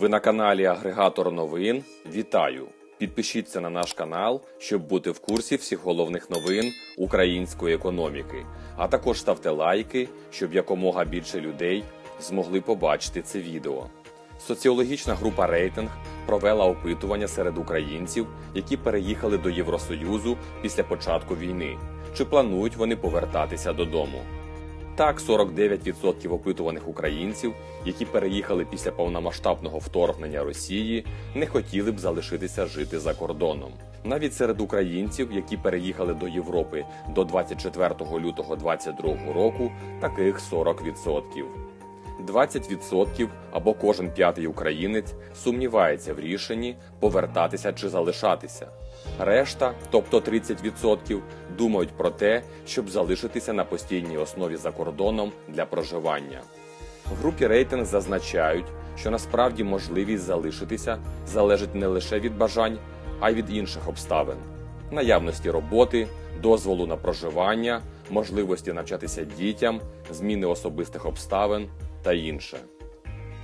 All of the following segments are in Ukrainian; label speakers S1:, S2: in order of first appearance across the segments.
S1: Ви на каналі Агрегатор новин. Вітаю! Підпишіться на наш канал, щоб бути в курсі всіх головних новин української економіки. А також ставте лайки, щоб якомога більше людей змогли побачити це відео. Соціологічна група Рейтинг провела опитування серед українців, які переїхали до Євросоюзу після початку війни. Чи планують вони повертатися додому? Так, 49% опитуваних українців, які переїхали після повномасштабного вторгнення Росії, не хотіли б залишитися жити за кордоном. Навіть серед українців, які переїхали до Європи до 24 лютого 2022 року, таких 40%. 20% або кожен п'ятий українець сумнівається в рішенні повертатися чи залишатися. Решта, тобто 30%, думають про те, щоб залишитися на постійній основі за кордоном для проживання. В групі рейтинг зазначають, що насправді можливість залишитися залежить не лише від бажань, а й від інших обставин: наявності роботи, дозволу на проживання, можливості навчатися дітям, зміни особистих обставин та інше.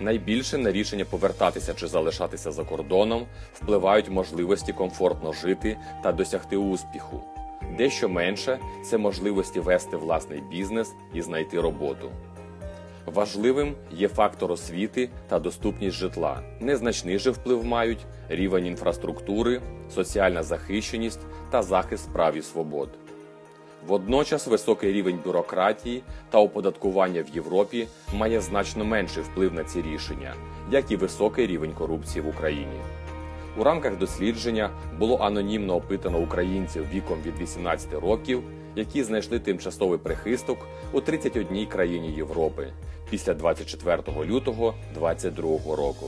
S1: Найбільше на рішення повертатися чи залишатися за кордоном впливають можливості комфортно жити та досягти успіху. Дещо менше це можливості вести власний бізнес і знайти роботу. Важливим є фактор освіти та доступність житла. Незначний же вплив мають рівень інфраструктури, соціальна захищеність та захист прав і свобод. Водночас високий рівень бюрократії та оподаткування в Європі має значно менший вплив на ці рішення, як і високий рівень корупції в Україні. У рамках дослідження було анонімно опитано українців віком від 18 років, які знайшли тимчасовий прихисток у 31 країні Європи після 24 лютого 2022 року.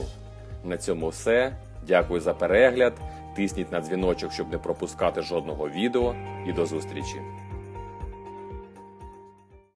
S1: На цьому все. Дякую за перегляд. Тисніть на дзвіночок, щоб не пропускати жодного відео, і до зустрічі!